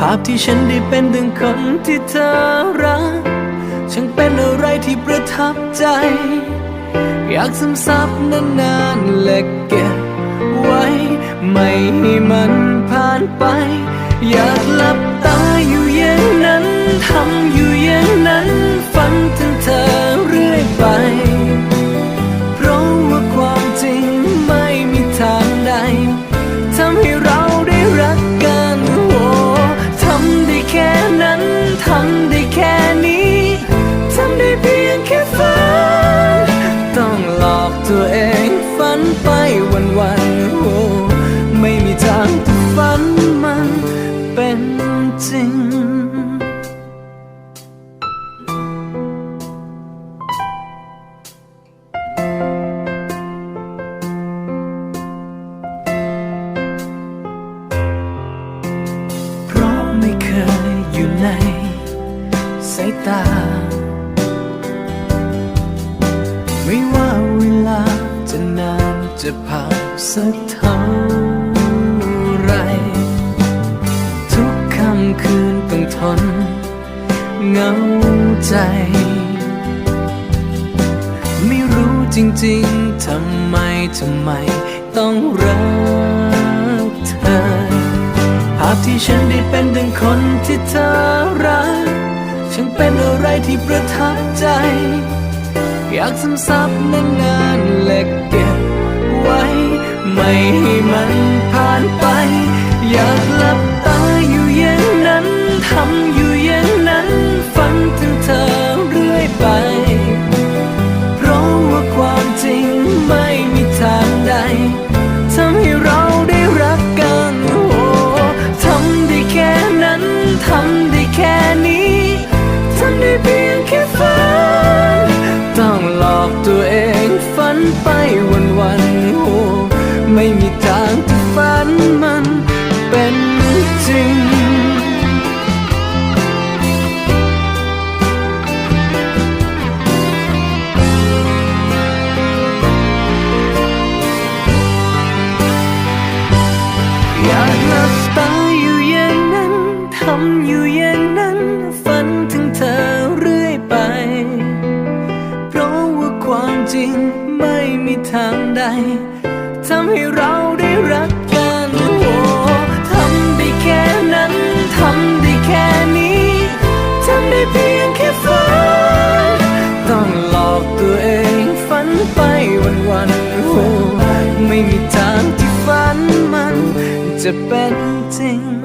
ภาพที่ฉันได้เป็นดังคนที่เธอรักช่างเป็นอะไรที่ประทับใจ อยากซึมซับนานๆและเก็บไว้ ไม่ให้มันผ่านไป อยากหลับตาอยู่ ไปวันวัน จะผ่านสักเท่าไร ทุกค่ำคืนต้องทนเหงาใจ ไม่รู้จริงๆ ทำไม ทำไม ต้องรักเธอ ภาพที่ฉันได้เป็นดังคนที่เธอรัก ฉันเป็นอะไรที่ประทับใจ อยากซึมซับนานๆและเก็บ ไม่มีทางที่ฝันมันเป็นจริง อยากหลับตาอยู่อย่างนั้น ทำอยู่อย่างนั้น ฝันถึงเธอเรื่อยไป เพราะว่าความจริงไม่มีทางใด ทำให้เราได้รักกันโอ้ทำได้แค่นั้น ทำได้แค่นี้ทำได้เพียงแค่ฝันต้องหลอกตัวเองฝันไปวันวันโอ้ไม่มีทางที่ฝันมันจะเป็นจริง